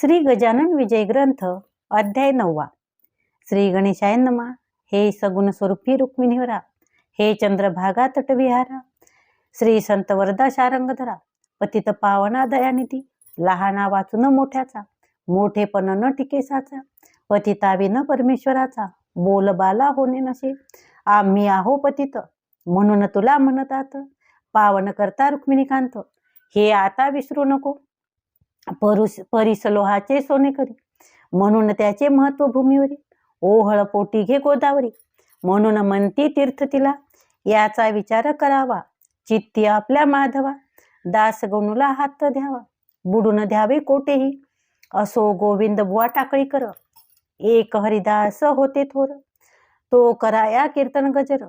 श्री गजानन विजय ग्रंथ अध्याय नववा. श्री गणेशाय नमा. हे सगुण स्वरूपी रुक्मिणीवरा. हे चंद्रभागा तटविहारा श्री संत वरदा शारंगधरा. पतित पावना दयानिधी. लहाना वाचून मोठ्याचा. मोठेपण न टिकेसाचा. पतिताविन परमेश्वराचा. बोल बाला होणे नसे. आम्ही आहो पतित. म्हणून तुला म्हणतात. पावन करता रुक्मिणीकांत. हे आता विसरू नको. परुस परिस लोहाचे सोने करी. म्हणून त्याचे महत्त्व भूमीवरी. ओहळ पोटी घे गोदावरी. म्हणून म्हणती तीर्थ तिला याचा विचार करावा. चित्ती आपल्या माधवा. दास गणूला हात द्यावा. बुडून द्यावे कोठेही असो गोविंद बुवा टाकळी कर. एक हरिदास होते थोर. तो कराया कीर्तन गजर.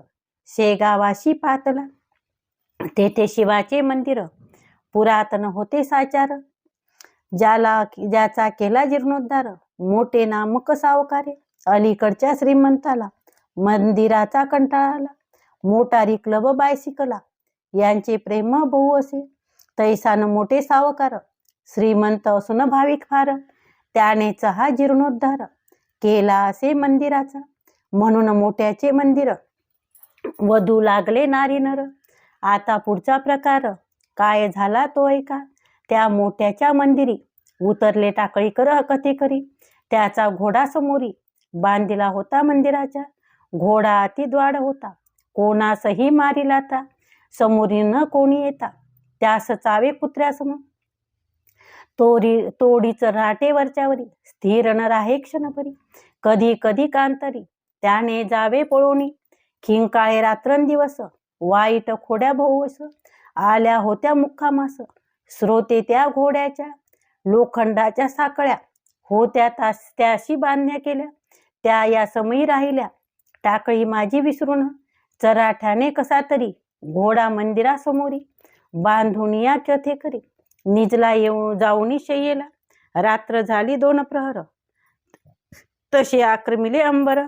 शेगावाशी पातला. तेथे शिवाचे मंदिर. पुरातन होते साचार. ज्याला ज्याचा केला जीर्णोद्धार मोठे नामक सावकारे अलीकडच्या श्रीमंताला मंदिराचा कंटाळाला मोटारी क्लब बायसिकला यांचे प्रेम बहु असे. तैसान मोठे सावकार श्रीमंत असून भाविक फार त्यानेच हा जीर्णोद्धार केला असे मंदिराचा. म्हणून मोठ्याचे मंदिर वधू लागले नारी नर. आता पुढचा प्रकार काय झाला तो ऐका. त्या मोठ्याच्या मंदिरी. उतरले टाकळीकर कथे करी. त्याचा घोडा समोरी. बांधिला होता मंदिराच्या. घोडा अति द्वाड होता. कोणासही मारी लाता. समोरी न कोणी येता. त्यास चावे कुत्र्यासमोर. तोरी तोडीच राटे वरच्यावरी स्थिर न राहे क्षणभरी. कधी कधी कांतरी. त्याने जावे पळोनी. खिंकाळे रात्रंदिवस. वाईट खोड्या भोवस. आल्या होत्या मुक्कामास. स्रोते त्या घोड्याच्या लोखंडाच्या साकळ्या होत्या तास त्याशी बांधण्या केल्या. त्या या समयी राहिल्या. टाकळी माझी विसरून चराठ्याने कसा तरी घोडा मंदिरासमोरी बांधून या कथे करी. निजला येऊन जाऊनी शय्येला रात्र झाली दोन प्रहर. तसे आक्रमिले अंबर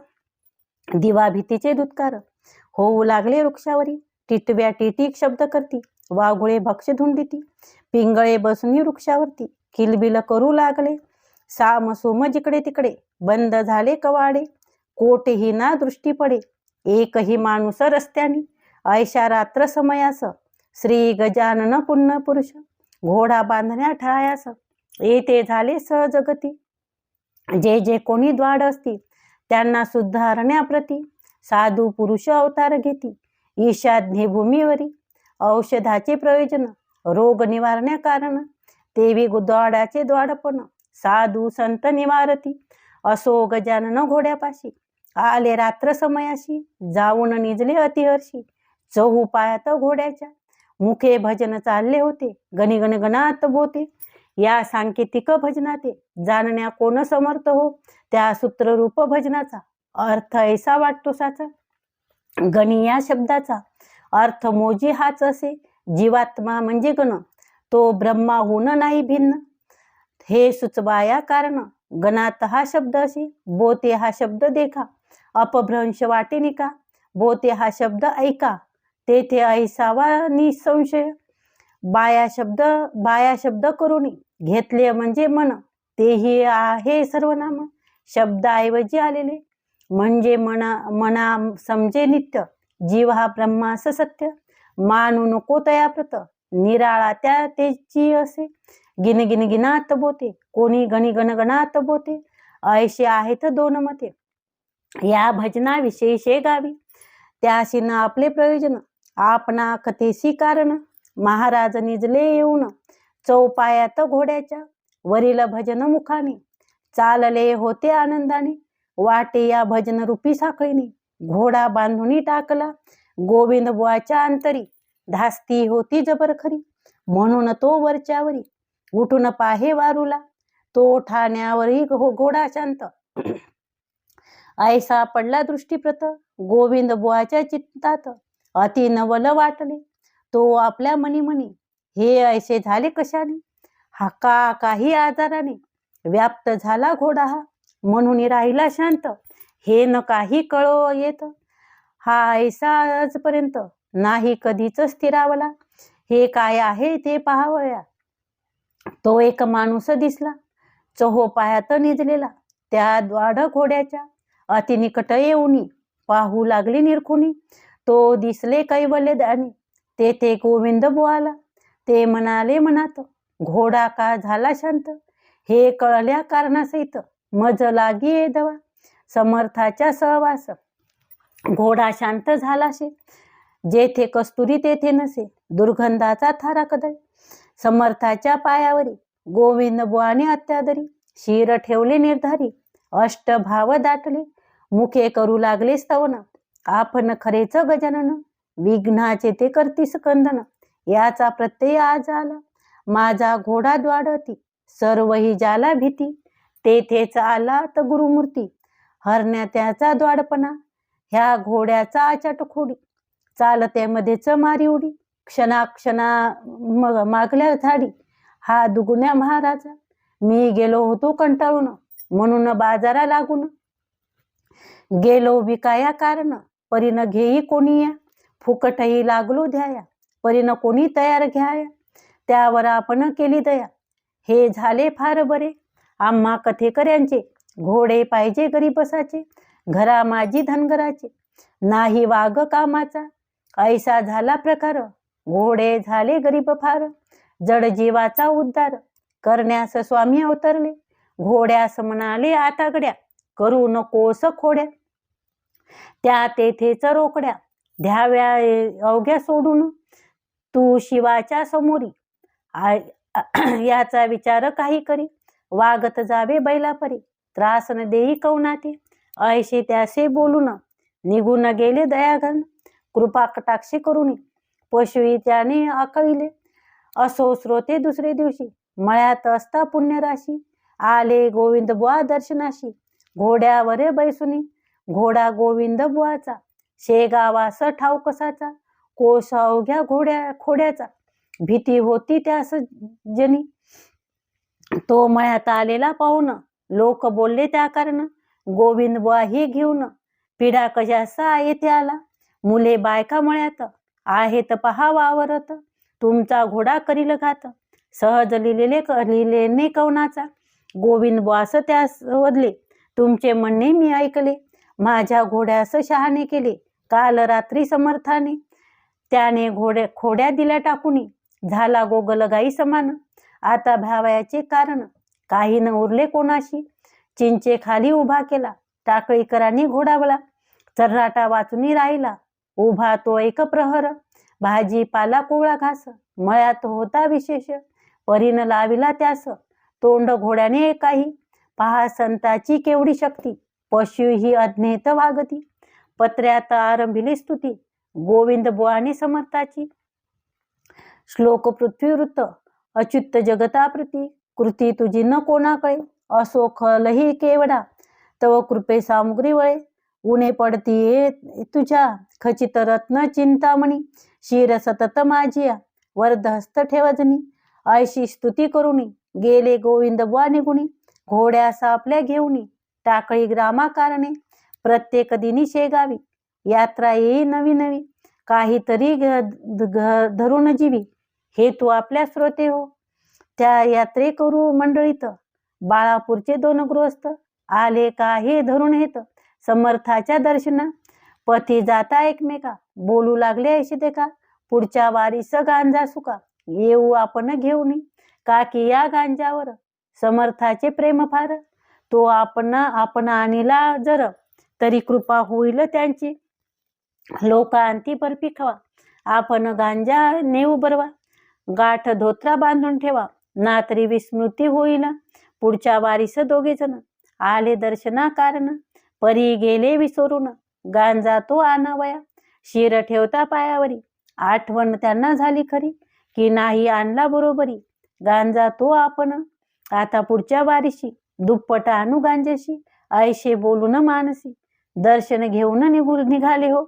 दिवा भीतीचे दुत्कार. होऊ लागले वृक्षावरी टिटव्या टिटीक शब्द करती. वाघुळे भक्षधुंडीती पिंगळे बसनी वृक्षावरती. किलबिल करू लागले. साम सोम जिकडे तिकडे. बंद झाले कवाडे. कोठेही ना दृष्टी पडे. एकही माणूस रस्त्याने. ऐशा रात्र समयास. श्री गजानन पुण्य पुरुष. घोडा बांधण्या ठायास. येते झाले सहजगती. जे जे कोणी द्वाड असती त्यांना सुधारण्याप्रती साधू पुरुष अवतार घेती. ईशान्य भूमीवरी. औषधाचे प्रयोजन रोग निवारण्या कारण देवी द्वाडाचे द्वाडपण साधू संत निवारती असो गजानन घोड्यापाशी आले रात्र समयाशी जाऊन निजले अतिहर्षी चहू पायात घोड्याच्या मुखे भजन चालले होते गणिगण गणात बोते या सांकेतिक भजनाते जाणण्या कोण समर्थ हो त्या सूत्ररूप भजनाचा अर्थ ऐसा वाटतो साचा गणी या शब्दाचा अर्थ मोजी हाच असे. जीवात्मा म्हणजे गण. तो ब्रह्माहून नाही भिन्न. हे सुचवाया कारण. गणात हा शब्द असे. बोते हा शब्द देखा. अपभ्रंश वाटे निका. बोते हा शब्द ऐका. तेथे ऐसावा निसंशय. बाया शब्द बाया शब्द करून घेतले म्हणजे मन. तेही आहे सर्वनाम. शब्दाऐवजी आलेले. म्हणजे मना मना समजे नित्य. जीव हा ब्रह्मास सत्य. मानू नको तयाप्रत निराळा त्या तेची असे. गिन गिन गिनात बोते कोणी गणी गण गणात बोते. ऐसे आहेत दोन मते. या भजनाविषयी शे गावी. त्याशी न आपले प्रयोजन आपणा कथेसी कारण. महाराज निजले येऊन चौपायात घोड्याच्या. वरील भजन मुखाने चालले होते आनंदाने. वाटे या भजन रूपी साखळीने. घोडा बांधून टाकला. गोविंद बुवाच्या अंतरी धास्ती होती जबर खरी. म्हणून तो वरच्यावरी उठून पाहे वारूला. तो ठाण्यावरही घो- घोडा शांत. ऐसा पडला दृष्टीप्रत. गोविंद बुवाच्या चित्तात अति नवल वाटले. तो आपल्या मनी मनी हे ऐसे झाले कशाने? हा का काही आजाराने व्याप्त झाला घोडा. हा म्हणून राहिला शांत. हे न काही कळो येत. हा ऐसा आजपर्यंत नाही कधीच स्थिरावला. हे काय आहे ते पाहावया. तो एक माणूस दिसला. चहो पायात निजलेला. त्या द्वाढ घोड्याच्या अतिनिकट येऊनी. पाहू लागली निरखुनी. तो दिसले कैवल्य दानी तेथे गोविंद बुवाला ते म्हणाले मनात घोडा का झाला शांत? हे कळल्या कारणासहित मज लागी दवा. समर्थाच्या सहवास. घोडा शांत झालाशी. जेथे कस्तुरी तेथे नसे. दुर्गंधाचा थारा कदळ. समर्थाच्या पायावरी. गोविंद बुवाने अत्यादरी. शिर ठेवले निर्धारी. अष्टभाव दाटले. मुखे करू लागले स्तवन. आपण खरेच गजानन. विघ्नाचे ते करती स्कंदन याचा प्रत्यय आज आला. माझा घोडा द्वाडती. सर्वही जाला भीती. तेथेच आला तर गुरुमूर्ती. हरण्या त्याचा द्वाडपणा ह्या घोड्याचा आचाट खोडी चालत्यामध्ये चमारी उडी क्षणाक्षणा मग मागल्या झाडी हा दुगुण्या महाराजा मी गेलो होतो कंटाळून म्हणून बाजारा लागून. गेलो विकाया कारण परीन घेई कोणी या फुकटही लागलो द्याया परीन कोणी तयार घ्याया त्यावर आपण केली दया हे झाले फार बरे आम्हा कथेकऱ्यांचे घोडे पाहिजे गरीबसाचे घरा माझी धनगराचे. नाही वाग कामाचा ऐसा झाला प्रकार घोडे झाले गरीब फार. जड जीवाचा उद्धार करण्यास स्वामी अवतरले घोड्यास म्हणाले आतागड्या करू नकोस खोड्या. त्या तेथेच रोकड्या द्याव्या अवघ्या सोडून तू शिवाच्या समोरी. आ- याचा विचार काही करी वागत जावे बैलापरी. त्रास न देई कवनाती ऐशे त्यासे बोलून निघून गेले दयाघन. कृपा कटाक्षी करुणी पशुई त्याने आकळीले. असो श्रोते दुसरे दिवशी. मळ्यात असता पुण्यराशी. आले गोविंद बुवा दर्शनाशी. घोड्यावर बैसुनी. घोडा गोविंद बुवाचा. शेगावास ठाव कसाचा कोश अवघ्या घोड्या खोड्याचा. भीती होती त्यास जनी. तो मळ्यात आलेला पाहुणं लोक बोलले त्या कारण. गोविंद बुवाही घेऊन पिढा कशासा येथे आला मुले बायका मळ्यात आहेत पहा वावरत. तुमचा घोडा करील घात. सहज लिहिलेले क- नाही कवनाचा गोविंद बुवास त्यास वदले तुमचे म्हणणे मी ऐकले. माझ्या घोड्यास शहाणे केले. काल रात्री समर्थाने. त्याने घोड्या खोड्या दिल्या टाकून. झाला गोगलगाई समान. आता भावयाचे कारण. काही न उरले कोणाशी. चिंचे खाली उभा केला टाकळीकरांनी घोडावला. चर्राटा वाचूनी राहिला उभा तो एक प्रहर. भाजी पाला कोवळा घास मळ्यात होता विशेष. परीन लाविला त्यास तोंड घोड्याने काही पहा संताची केवढी शक्ती पशु ही अज्ञेत वागती. पत्र्यात आरंभिली स्तुती गोविंद बुवानी समर्थाची. श्लोक पृथ्वीवृत्त अच्युत जगताप्रती कृती तुझी न कोणाकडे? असो खलही केवडा. तव कृपे सामुग्री वळे. उणे पडती तुझ्या. खचित रत्न चिंतामणी. शिर सतत माझिया. वरद हस्त ठेवजनी. ऐशी स्तुती करुणी गेले गोविंद बुवा निगुणी घोड्या सापल्या घेऊनी. टाकळी ग्रामाकारणे. प्रत्येक दिनी शेगावी. यात्रा येई नवी नवी. काहीतरी घ- घ- धरून जीवी. हे तू आपल्या श्रोते हो. त्या यात्रे करू मंडळीत बाळापूरचे दोन गृहस्थ आले का हे धरून येत समर्थाच्या दर्शना पती जाता एकमेका बोलू लागले ऐशी ते का पुढच्या वारीस गांजा सुका येऊ आपण घेऊन. का की या गांजावर समर्थाचे प्रेम फार तो आपण आपण आणिला जर तरी कृपा होईल त्यांची. लोकांती बर्फी खावा आपण गांजा नेऊ बरवा गाठ धोत्रा बांधून ठेवा ना तरी विस्मृती होईल पुढच्या वारीस दोघे जण. आले दर्शना कारण परी गेले विसरून. गांजा तो आणावया. शिर ठेवता पायावरी. आठवण त्यांना झाली खरी की नाही आणला बरोबरी. गांजा तो आपण. आता पुढच्या वारीशी. दुप्पट आणू गांजेशी. ऐशे बोलून मानसी. दर्शन घेऊन निघून निघाले हो.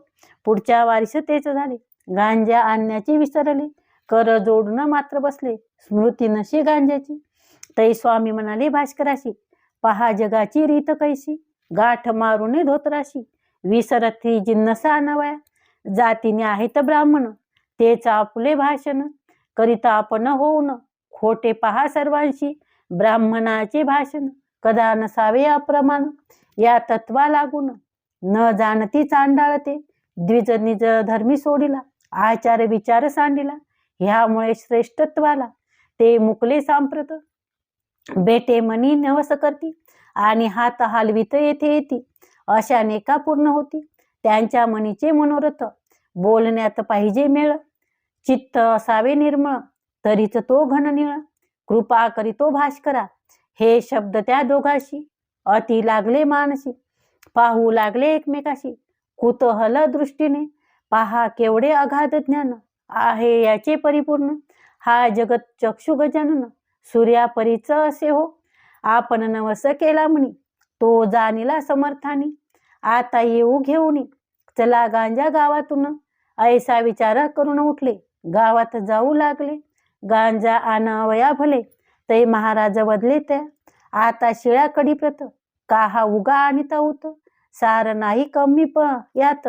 पुढच्या वारीस तेच झाले. गांजा आणण्याची विसरले. कर जोडून मात्र बसले. स्मृती नशी गांजाची तै स्वामी म्हणाले भास्कराशी पहा जगाची रीत कैसी गाठ मारून धोत्राशी. विसरथी जिन्नसा नवया. जातीने आहेत ब्राह्मण. तेच आपले भाषण. करिता आपण होऊन. खोटे पहा सर्वांशी. ब्राह्मणाचे भाषण. कदा नसावे अप्रमाण. या तत्वा लागून. न जाणती चांडाळते. द्विज निज धर्मी सोडिला. आचार विचार सांडिला. ह्यामुळे श्रेष्ठत्वाला ते मुकले सांप्रत. बेटे मनी नवस करती आणि हात हलवित येथे येती. अशा नेका पूर्ण होती. त्यांच्या मनीचे मनोरथ. बोलण्यात पाहिजे मेळ. चित्त असावे निर्मळ. तरीच तो घन निळ. कृपा करीतो भास्करा हे शब्द त्या दोघाशी. अति लागले मानसी. पाहू लागले एकमेकाशी. कुतूहल दृष्टीने. पहा केवढे अगाध ज्ञान. आहे याचे परिपूर्ण. हा जगत चक्षु गजानन सूर्यापरीच असे हो. आपण नवस केला म्हणी तो जाणीला समर्थानी. आता येऊ घेऊनी चला गांजा गावातून. ऐसा विचार करून उठले गावात जाऊ लागले. गांजा आणावया भले ते महाराज बदले त्या. आता शिळ्या कडीप्रत का हा उगा आणि ताऊत सार नाही कमी प यात.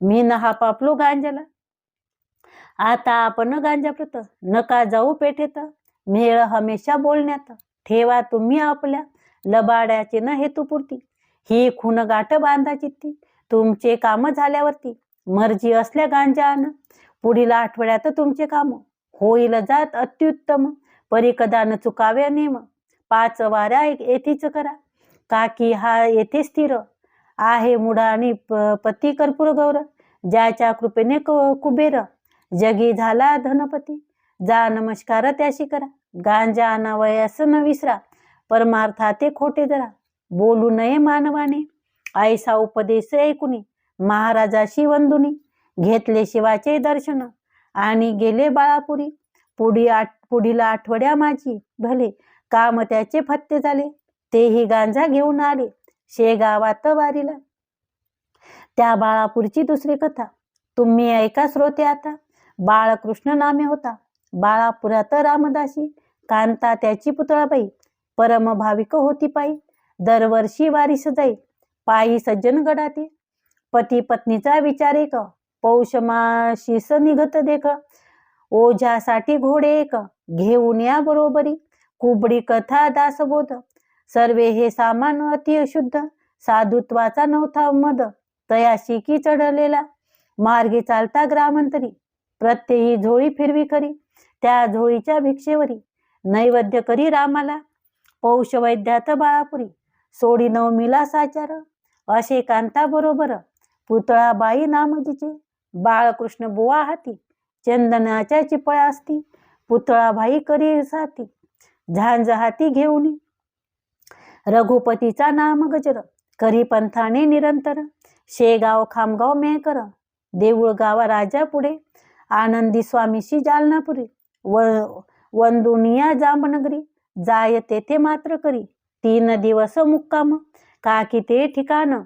मी नहा पापलो गांजाला आता आपण गांजाप्रत नका जाऊ पेठेत. मेळ हमेशा बोलण्यात ठेवा तुम्ही आपल्या लबाड्याचे न हेतुपूर्ती. ही खून गाठ बांधा चित्ती तुमचे काम झाल्यावरती. मर्जी असल्या गांजा आण पुढील आठवड्यात तुमचे काम. होईल जात अत्युत्तम परिकदान चुकाव्या नेम. पाच वाऱ्या येथेच करा. काकी हा येथे स्थिर. आहे मुडा आणि प- पती कर्पूर गौर. ज्याच्या कृपेने क- कुबेर. जगी झाला धनपती. जा नमस्कार त्याशी करा. गांजा अनावयास न विसरा. परमार्था ते खोटे जरा बोलू नये मानवाने. ऐसा उपदेश ऐकुनी. महाराजाशी वंदुनी. घेतले शिवाचे दर्शन. आणि गेले बाळापुरी. पुढी आठ पुढील आठवड्या माझी. भले काम त्याचे फत्ते झाले. तेही गांजा घेऊन आले. शेगावात वारीला. त्या बाळापूरची दुसरी कथा. तुम्ही ऐका श्रोते आता. बाळकृष्ण नामे होता. बाळापुरात रामदासी कांता त्याची पुतळाबाई परम भाविक होती पायी. दरवर्षी वारीस जाई पायी सज्जन गडाते. पती पत्नीचा विचार एक पौष माशीस निघत देख. ओझ्यासाठी घोडे एक घेऊन या बरोबरी. कुबडी कथा दासबोध सर्वे हे सामान अति अशुद्ध साधुत्वाचा नव्हता मद. तयाशी की चढलेला. मार्गे चालता ग्रामांतरी. प्रत्येही झोळी फिरवी करी त्या झोळीच्या भिक्षेवरी नैवेद्य करी रामाला. पौष वैद्यात बाळापुरी सोडी नवमीला साचार असे कांता बरोबर पुतळाबाई नामजीचे बाळकृष्ण बुवा हाती चंदनाच्या चिपळा असती पुतळाबाई करी साथी झांज हाती घेऊन. रघुपतीचा नाम गजर करी पंथाने निरंतर शेगाव खामगाव मेकर देऊळ गावा राजा पुढे. आनंदी स्वामीशी जालनापुरी. व वंदुनिया जांबनगरी. जाय तेथे मात्र करी. तीन दिवस मुक्काम. काकी ते ठिकाण.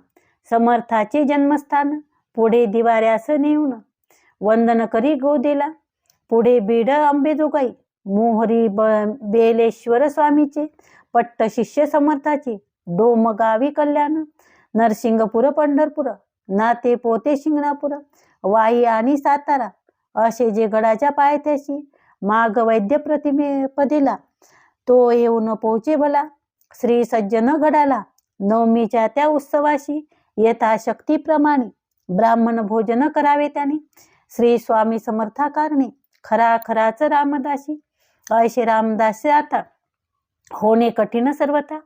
समर्थाचे जन्मस्थान. पुढे दिवाऱ्यास नेऊन. वंदन करी गोदेला. पुढे बीड अंबेजोगाई मोहरी ब बेलेश्वर स्वामीचे. पट्ट शिष्य समर्थाचे. डोमगावी कल्याण. नरसिंगपूर पंढरपूर. नाते पोते शिंगणापूर. वाई आणि सातारा. असे जे गडाच्या पायथ्याशी माग वैद्य प्रतिमे पदिला तो येऊन पोचे भला श्री सज्जन गडाला नवमीच्या त्या उत्सवाशी येता शक्तीप्रमाणे ब्राह्मण भोजन करावे त्याने. श्री स्वामी समर्था कारणे खरा खराच रामदासी. असे रामदासी आता होणे कठीण सर्वथा.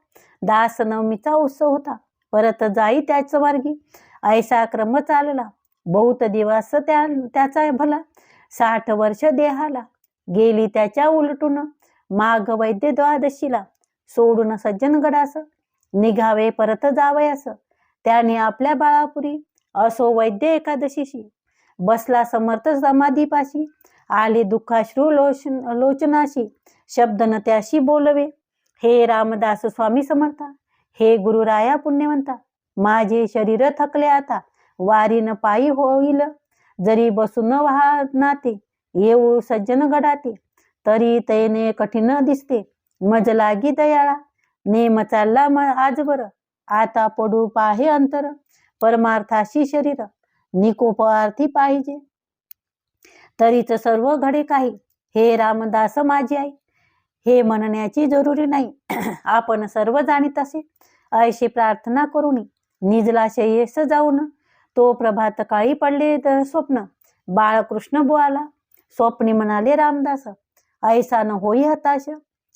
दास नवमीचा उत्सव होता परत जाई त्याच मार्गी. ऐसा क्रम चालला बहुत दिवस त्या त्याचा भला. साठ वर्ष देहाला. गेली त्याच्या उलटून. माघ वैद्य द्वादशीला सोडून सज्जनगडास निघावे परत जावयास. त्याने आपल्या बाळापुरी असो वैद्य एकादशीशी. बसला समर्थ समाधीपाशी. आले दुःखाश्रू लोच लोचनाशी. शब्द न त्याशी बोलवे. हे रामदास स्वामी समर्था. हे गुरुराया पुण्यवंता. माझे शरीर थकले आता. वारीन पायी होईल. जरी बसून वाहनाते येऊ सज्जन गडाते तरी तैने कठीण दिसते मज लागी दयाळा नेम चालला म आज बर आता पडू पाहे अंतर परमार्थाशी शरीर निकोपार्थी पाहिजे. तरीच सर्व घडे काही हे रामदास माझी आई हे म्हणण्याची जरुरी नाही आपण सर्व जाणीत असे ऐशी प्रार्थना करून निजला जाऊ जाऊन तो प्रभात काळी पडले स्वप्न. बाळकृष्ण बुआला स्वप्नी म्हणाले रामदास ऐसा न होई हताश.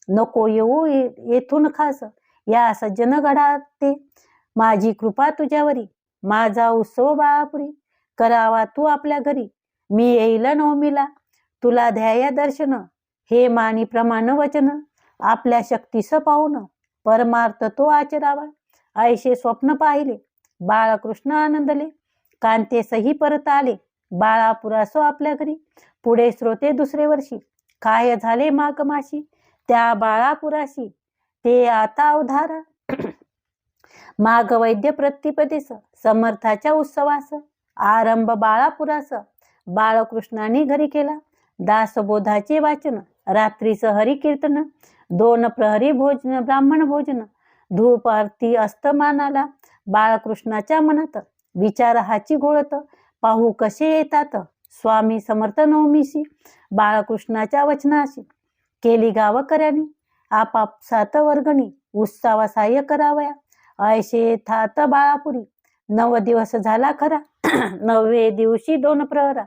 नको येऊ ये- येथून खास. या सज्जन घडाते. माझी कृपा तुझ्यावरी. माझा उत्सव बाळापुरी. करावा तू आपल्या घरी. मी येईल नवमीला. तुला ध्याया दर्शन. हे मानी प्रमाण वचन. आपल्या शक्तीस पाहून. परमार्थ तो आचरावा. ऐशे स्वप्न पाहिले. बाळकृष्ण आनंदले. कांतेसही परत आले. बाळापुरासो आपल्या घरी. पुढे श्रोते दुसरे वर्षी. काय झाले माग माशी? त्या बाळापुराशी. ते आता अवधारा. माग वैद्य प्रतिपदेस. समर्थाच्या उत्सवास. आरंभ बाळापुरास. बाळकृष्णाने घरी केला. दासबोधाचे वाचन. रात्रीचं हरिकीर्तन दोन प्रहरी भोजन ब्राह्मण भोजन. धूप आरती अस्तमानाला बाळकृष्णाच्या मनात. विचार हाची घोळत. पाहू कसे येतात? स्वामी समर्थ नवमीशी बाळकृष्णाच्या वचनाशी. केली गावकऱ्यांनी आपापसात वर्गणी उत्सावा सहाय्य करावया. ऐशे थात बाळापुरी नव दिवस झाला खरा. नववे दिवशी दोन प्रहरा.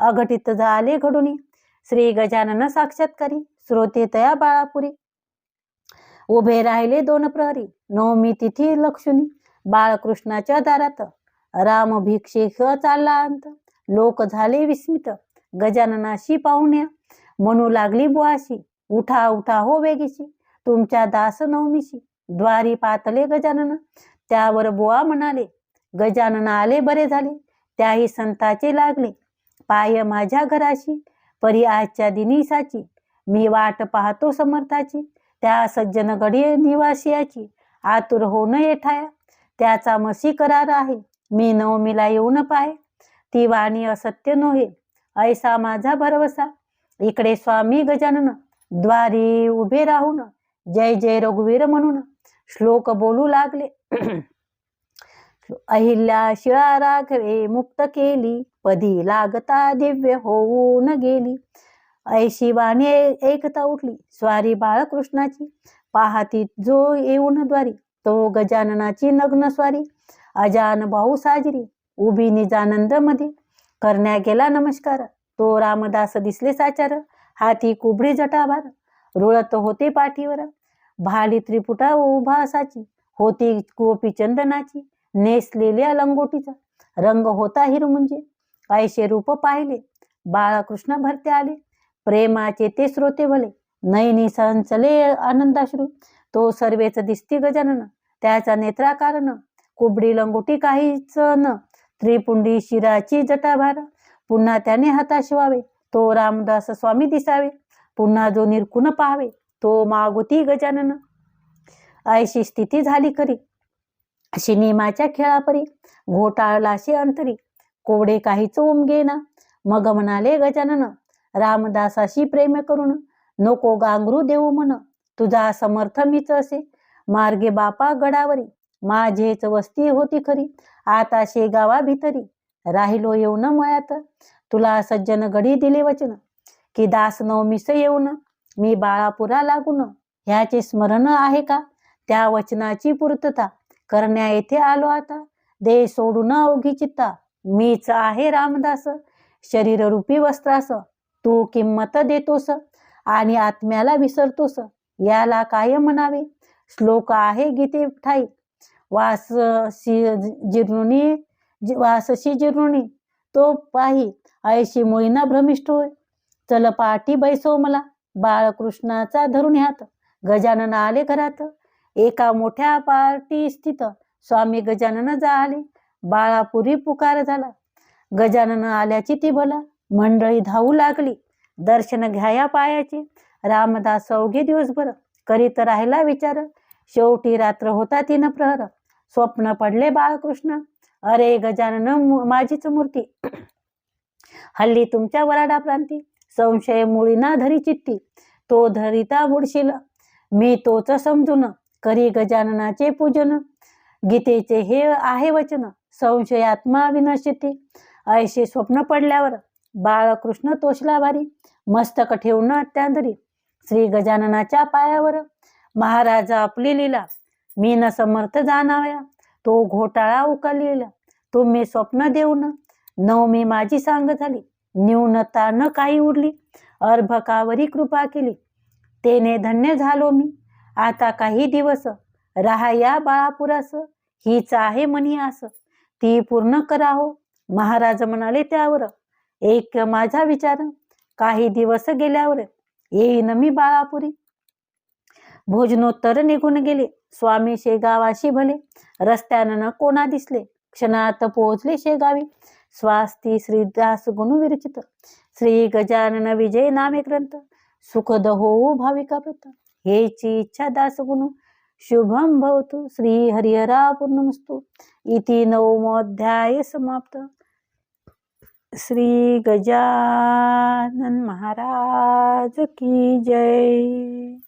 अघटित झाले घडून. श्री गजानन साक्षात्कारी श्रोते तया बाळापुरी. उभे राहिले दोन प्रहरी नवमी तिथी लक्ष्मी. बाळकृष्णाच्या दारात. राम भिक्षेक चालला अंत. लोक झाले विस्मित. गजाननाशी पाहुण्या. म्हणू लागली बुवाशी. उठा उठा हो वेगीशी. तुमच्या दास नवमीशी. द्वारी पातले गजानन. त्यावर बुवा म्हणाले गजानन आले बरे झाले. त्याही संताचे लागले. पाय माझ्या घराशी. परी आजच्या दिनीसाची मी वाट पाहतो समर्थाची. त्या सज्जनगडी निवासियाची. आतुर होऊन येठाया. त्याचा मसी करार आहे. मी नवमीला येऊन पाहे ती वाणी असत्य नव्हे. ऐसा माझा भरवसा. इकडे स्वामी गजानन. द्वारी उभे राहून. जय जय रघुवीर म्हणून. श्लोक बोलू लागले. अहिल्या शिळा राघवे मुक्त केली. पदी लागता दिव्य होऊन गेली. ऐशी वाणी एकता उठली. स्वारी बाळकृष्णाची. पाहती जो येऊन द्वारी. तो गजाननाची नग्न स्वारी. अजान भाऊ साजरी उभी निजानंदमध्ये करण्या गेला नमस्कार तो रामदास दिसले साचार हाती कुबडी जटाभार. रुळत होते पाठीवर भाली त्रिपुटा उभा असाची होती गोपी चंदनाची नेसलेल्या लंगोटीचा. रंग होता हिरमुंजे ऐशे रूप पाहिले. बाळकृष्ण भरते आले प्रेमाचे ते श्रोते भले. नैनी संचले आनंदाश्रू तो सर्वेच दिसती गजानन. त्याचा नेत्राकार कुबडी लंगोटी काहीच न. त्रिपुंडी शिराची जटाभार. पुन्हा त्याने हाताश व्हावे तो रामदास स्वामी दिसावे. पुन्हा जो निरकुन पाहावे तो मागुती गजानन. ऐशी स्थिती झाली खरी. सिनेमाच्या खेळापरी घोटाळलाशे अंतरी. कोवडे काहीच उमगेना मग म्हणाले गजानन रामदासाशी प्रेम करून नको गांगरू देऊ म्हण. तुझा समर्थ मीच असे. मार्गे बापा गडावरी. माझेच वस्ती होती खरी. आता शेगावा भितरी. राहिलो येऊन मळ्यात. तुला सज्जन गडी दिले वचन. की दास नवमीस येऊन. मी बाळापुरा लागून. ह्याचे स्मरण आहे का? त्या वचनाची पूर्तता. करण्या येथे आलो आता. दे सोडून अवघी चित्ता. मीच आहे रामदास. शरीररूपी वस्त्रास. तू किंमत देतोस. आणि आत्म्याला विसरतोस. याला काय म्हणावे? श्लोक आहे गीते ठाई वास जिरुणी वासशी जिरुणी तो पाही ऐशी मुळीना भ्रमिष्ट होय. चल पाठी बैसो मला बाळकृष्णाचा धरून ह्यात गजानन आले घरात. एका मोठ्या पार्टी स्थित स्वामी गजानन जाले बाळापुरी पुकार झाला. गजानन आल्याची ती भला मंडळी धावू लागली. दर्शन घ्याया पायाचे रामदास अवघे दिवसभर करीत राहिला विचार. शेवटी रात्र होता तीन प्रहर. स्वप्न पडले बाळकृष्ण. अरे गजानन मु- माझीच मूर्ती. हल्ली तुमच्या वराडा प्रांती. संशय मुळीना धरी चित्ती तो धरिता बुडशील. मी तोच समजून. करी गजाननाचे पूजन. गीतेचे हे आहे वचन. संशयात्मा विनशिती. ऐसे स्वप्न पडल्यावर बाळकृष्ण तोषला भारी मस्तक ठेवून अत्यांधरी श्री गजाननाच्या पायावर. महाराजा आपली लीला. मी न समर्थ जाणाव्या तो घोटाळा उकलिला तुम्ही स्वप्न देऊन नवमी माझी सांग झाली न्यूनता न काही उरली अर्भकावरी कृपा केली. तेने धन्य झालो मी. आता काही दिवस राहा या बाळापुरास हीच आहे म्हणी आस. ती पूर्ण कराहो महाराज म्हणाले त्यावर एक माझा विचार काही दिवस गेल्यावर येईन मी बाळापुरी. भोजनोत्तर निघून गेले. स्वामी शेगावाशी भले. रस्त्यानं कोणा दिसले. क्षणात पोहोचले शेगावी. स्वास्ती श्रीदास गुण विरचित. श्री गजानन विजय नामे ग्रंथ. सुखद होऊ भाविका प्रत हेची इच्छा दास गुण. शुभम भवतु. श्री हरिहरा पूर्णमस्तु. इति नवमोध्याय समाप्त. श्री गजानन महाराज की जय.